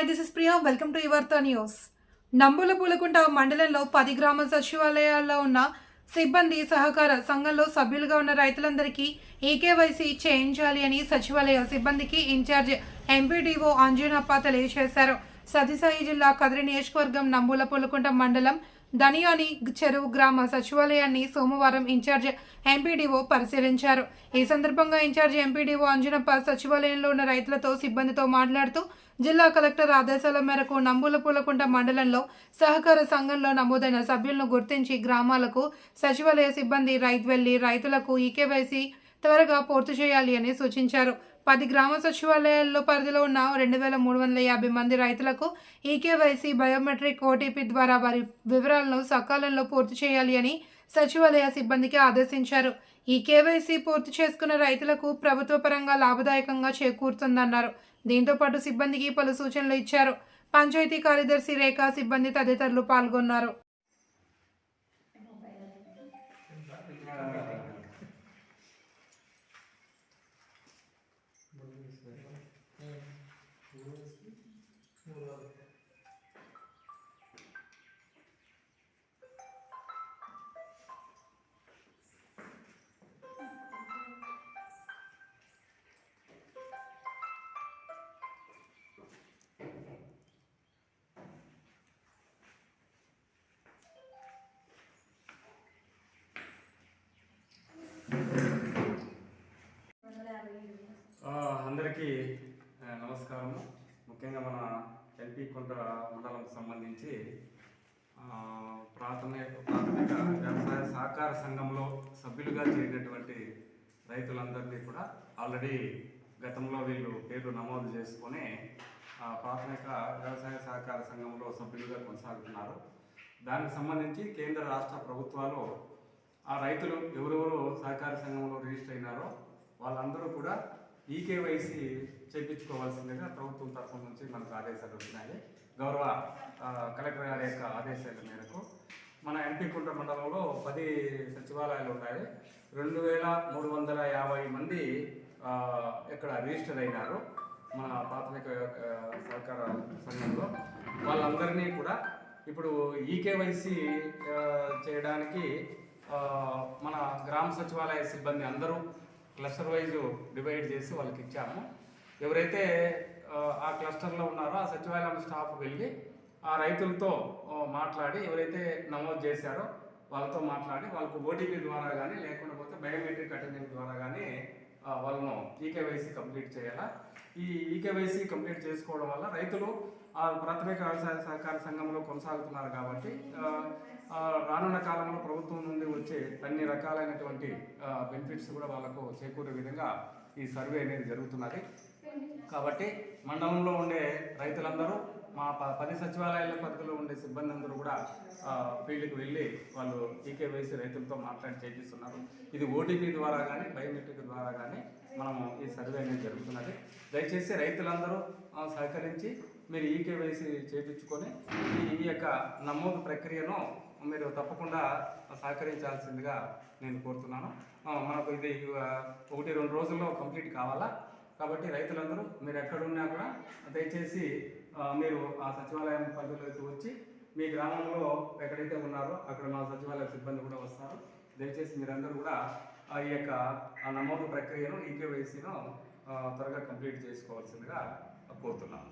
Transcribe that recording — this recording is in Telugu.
Hi this is Priya welcome to యువర్త news నంబుల పూలకుంట మండలంలో పది గ్రామ సచివాలయాల్లో ఉన్న సిబ్బంది సహకార సంఘంలో సభ్యులుగా ఉన్న రైతులందరికీ ఈకేవైసీ చేయించాలి అని సచివాలయ సిబ్బందికి ఇన్ఛార్జ్ ఎంపీడీఓ అంజనప్ప తెలియజేశారు. సతీసాయి జిల్లా కదిరి నియోజకవర్గం నంబుల పూలకుంట మండలం దనియోని చెరువు గ్రామ సచివాలయాన్ని సోమవారం ఇన్ఛార్జ్ ఎంపీడీఓ పరిశీలించారు. ఈ సందర్భంగా ఇన్ఛార్జ్ ఎంపీడీఓ అంజనప్ప సచివాలయంలో ఉన్న రైతులతో సిబ్బందితో మాట్లాడుతూ జిల్లా కలెక్టర్ ఆదేశాల మేరకు నంబుల పూలకుంట మండలంలో సహకార సంఘంలో నమోదైన సభ్యులను గుర్తించి గ్రామాలకు సచివాలయ సిబ్బంది రైతు వెళ్ళి రైతులకు ఈకేవైసీ త్వరగా పూర్తి చేయాలి అని సూచించారు. పది గ్రామ సచివాలయాల్లో పరిధిలో ఉన్న రెండు వేల మూడు వందల యాభై మంది రైతులకు ఈకేవైసీ బయోమెట్రిక్ ఓటీపీ ద్వారా వారి వివరాలను సకాలంలో పూర్తి చేయాలి అని సచివాలయ సిబ్బందికి ఆదేశించారు. ఈ కేవైసీ పూర్తి చేసుకున్న రైతులకు ప్రభుత్వ పరంగా లాభదాయకంగా చేకూరుతుందన్నారు. దీంతో పాటు సిబ్బందికి పలు సూచనలు ఇచ్చారు. పంచాయతీ కార్యదర్శి రేఖా సిబ్బంది తదితరులు పాల్గొన్నారు. నమస్కారము. ముఖ్యంగా మన ఎల్పి కొండ మండలంకు సంబంధించి ప్రాథమిక ప్రాథమిక వ్యవసాయ సహకార సంఘంలో సభ్యులుగా చేరినటువంటి రైతులందరినీ కూడా ఆల్రెడీ గతంలో వీళ్ళు పేర్లు నమోదు చేసుకొని ఆ, ప్రాథమిక వ్యవసాయ సహకార సంఘంలో సభ్యులుగా కొనసాగుతున్నారు. దానికి సంబంధించి కేంద్ర రాష్ట్ర ప్రభుత్వాలు ఆ రైతులు ఎవరెవరు సహకార సంఘంలో రిజిస్టర్ అయినారో వాళ్ళందరూ కూడా ఈకేవైసీ చేయించుకోవాల్సిందిగా ప్రభుత్వం తరఫు నుంచి మనకు ఆదేశాలు వచ్చినాయి. గౌరవ కలెక్టర్ గారి యొక్క ఆదేశాల మేరకు మన ఎంపీ కుంట మండలంలో పది సచివాలయాలు ఉన్నాయి. రెండు వేల మూడు వందల యాభై మంది ఇక్కడ రిజిస్టర్ అయినారు మన ప్రాథమిక సహకార సంఘంలో. వాళ్ళందరినీ కూడా ఇప్పుడు ఈకేవైసీ చేయడానికి మన గ్రామ సచివాలయ సిబ్బంది అందరూ క్లస్టర్ వైజ్ డివైడ్ చేసి వాళ్ళకి ఇచ్చాము. ఎవరైతే ఆ, క్లస్టర్లో ఉన్నారో ఆ సచివాలయం స్టాఫ్ వెళ్ళి ఆ రైతులతో మాట్లాడి ఎవరైతే నమోదు చేశారో వాళ్ళతో మాట్లాడి వాళ్ళకు ఓటీపీ ద్వారా కానీ లేకుండా పోతే బయోమెట్రిక్ అటెండెన్స్ ద్వారా కానీ వాళ్ళను వాళ్ళను ఈకేవైసీ కంప్లీట్ చేయాలా? ఈ ఈకేవైసీ కంప్లీట్ చేసుకోవడం వల్ల రైతులు ఆ ప్రాథమిక వ్యవసాయ సహకార సంఘంలో కొనసాగుతున్నారు కాబట్టి రానున్న కాలంలో ప్రభుత్వం నుండి వచ్చే అన్ని రకాలైనటువంటి బెనిఫిట్స్ కూడా వాళ్ళకు చేకూరే విధంగా ఈ సర్వే అనేది జరుగుతున్నది. కాబట్టి మండలంలో ఉండే రైతులందరూ మా ప- పది సచివాలయాల పరిధిలో ఉండే సిబ్బంది అందరూ కూడా ఫీల్డ్కి వెళ్ళి వాళ్ళు టీకేవైసీ రైతులతో మాట్లాడి చేయిస్తున్నారు ఇది ఓటీపీ ద్వారా కానీ బయోమెట్రిక్ ద్వారా కానీ మనము ఈ సర్వే అనేది జరుగుతున్నది. దయచేసి రైతులందరూ సహకరించి మీరు ఈకేవైసీ చేయించుకొని ఈ యొక్క నమోదు ప్రక్రియను మీరు తప్పకుండా సహకరించాల్సిందిగా నేను కోరుతున్నాను. మనకు ఇది ఒకటి రెండు రోజుల్లో కంప్లీట్ కావాలా? కాబట్టి రైతులందరూ మీరు ఎక్కడున్నా కూడా దయచేసి మీరు ఆ సచివాలయం పరిధిలోకి వచ్చి మీ గ్రామంలో ఎక్కడైతే ఉన్నారో అక్కడ మా సచివాలయ సిబ్బంది కూడా వస్తారు. దయచేసి మీరందరూ కూడా ఆ ఈ యొక్క నమోదు ప్రక్రియను ఈకేవైసీను త్వరగా కంప్లీట్ చేసుకోవాల్సిందిగా కోరుతున్నాను.